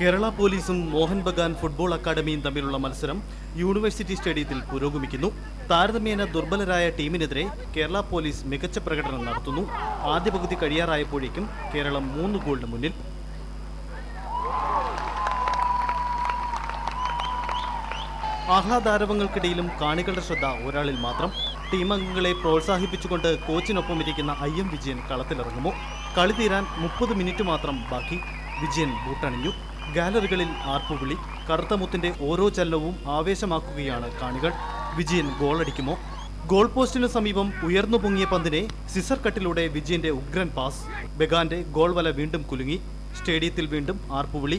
കേരള പോലീസും മോഹൻ ബഗാൻ ഫുട്ബോൾ അക്കാദമിയും തമ്മിലുള്ള മത്സരം യൂണിവേഴ്സിറ്റി സ്റ്റേഡിയത്തിൽ പുരോഗമിക്കുന്നു. താരതമ്യേന ദുർബലരായ ടീമിനെതിരെ കേരള പോലീസ് മികച്ച പ്രകടനം നടത്തുന്നു. ആദ്യ പകുതി കഴിയാറായപ്പോഴേക്കും കേരളം മൂന്ന് ഗോളിന് മുന്നിൽ. ആഹ്ലാദാരവങ്ങൾക്കിടയിലും കാണികളുടെ ശ്രദ്ധ ഒരാളിൽ മാത്രം. ടീം അംഗങ്ങളെ പ്രോത്സാഹിപ്പിച്ചുകൊണ്ട് കോച്ചിനൊപ്പം ഇരിക്കുന്ന ഐ എം വിജയൻ കളത്തിലിറങ്ങുമോ? കളി തീരാൻ മുപ്പത് മിനിറ്റ് മാത്രം ബാക്കി. വിജയൻ ബൂട്ടണിഞ്ഞു. ഗാലറികളിൽ ആർപ്പുവിളി കറുത്തമുത്തിന്റെ ഓരോ ചലനവും ആവേശമാക്കുകയാണ് കാണികൾ. വിജയൻ ഗോളടിക്കുമോ ഗോൾ പോസ്റ്റിനു സമീപം ഉയർന്നു പൊങ്ങിയ പന്തിനെ സിസർ കട്ടിലൂടെ വിജയന്റെ ഉഗ്രൻ പാസ് ബെഗാന്റെ ഗോൾ വല വീണ്ടും കുലുങ്ങി. സ്റ്റേഡിയത്തിൽ വീണ്ടും ആർപ്പുവിളി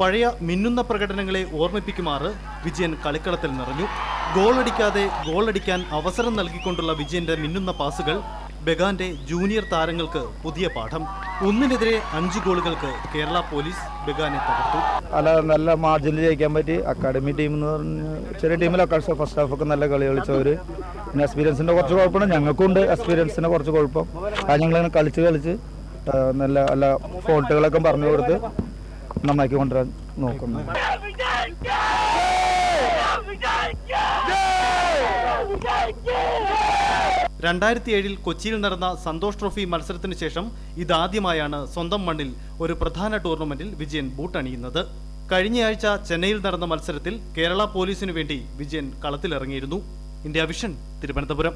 പഴയ മിന്നുന്ന പ്രകടനങ്ങളെ ഓർമ്മിപ്പിക്കുമാറ് വിജയൻ കളിക്കളത്തിൽ നിറഞ്ഞു. ഗോളടിക്കാതെ ഗോളടിക്കാൻ അവസരം നൽകിക്കൊണ്ടുള്ള വിജയന്റെ മിന്നുന്ന പാസുകൾ ബഗാന്റെ ജൂനിയർ താരങ്ങൾക്ക് പുതിയ പാഠം. ഒന്നിനെതിരെ അഞ്ച് ഗോളുകൾക്ക് കേരള പോലീസ് ബഗാനെ തകർത്തു. അല്ല നല്ല മാർജിനിൽ ജയിക്കാൻ പറ്റി. അക്കാഡമി ടീം എന്ന് പറഞ്ഞ ചെറിയ ടീമിലൊക്കെ ഫസ്റ്റ് ഹാഫ് ഒക്കെ നല്ല കളി കളിച്ചവർ പിന്നെ എക്സ്പീരിയൻസിന്റെ കുറച്ച് കുഴപ്പമാണ് ഞങ്ങൾക്കുണ്ട് എക്സ്പീരിയൻസിന്റെ കുറച്ച് കുഴപ്പം. അത് ഞങ്ങളിങ്ങനെ കളിച്ച് കളിച്ച് നല്ല നല്ല ഫോൾട്ടുകളൊക്കെ പറഞ്ഞു കൊടുത്ത് നന്നാക്കി കൊണ്ടുവരാൻ നോക്കുന്നു. രണ്ടായിരത്തി ഏഴിൽ കൊച്ചിയിൽ നടന്ന സന്തോഷ് ട്രോഫി മത്സരത്തിന് ശേഷം ഇതാദ്യമായാണ് സ്വന്തം മണ്ണിൽ ഒരു പ്രധാന ടൂർണമെന്റിൽ വിജയൻ ബൂട്ടണിയുന്നത്. കഴിഞ്ഞയാഴ്ച ചെന്നൈയിൽ നടന്ന മത്സരത്തിൽ കേരള പോലീസിനു വേണ്ടി വിജയൻ കളത്തിലിറങ്ങിയിരുന്നു. India Vision Thiruvananthapuram.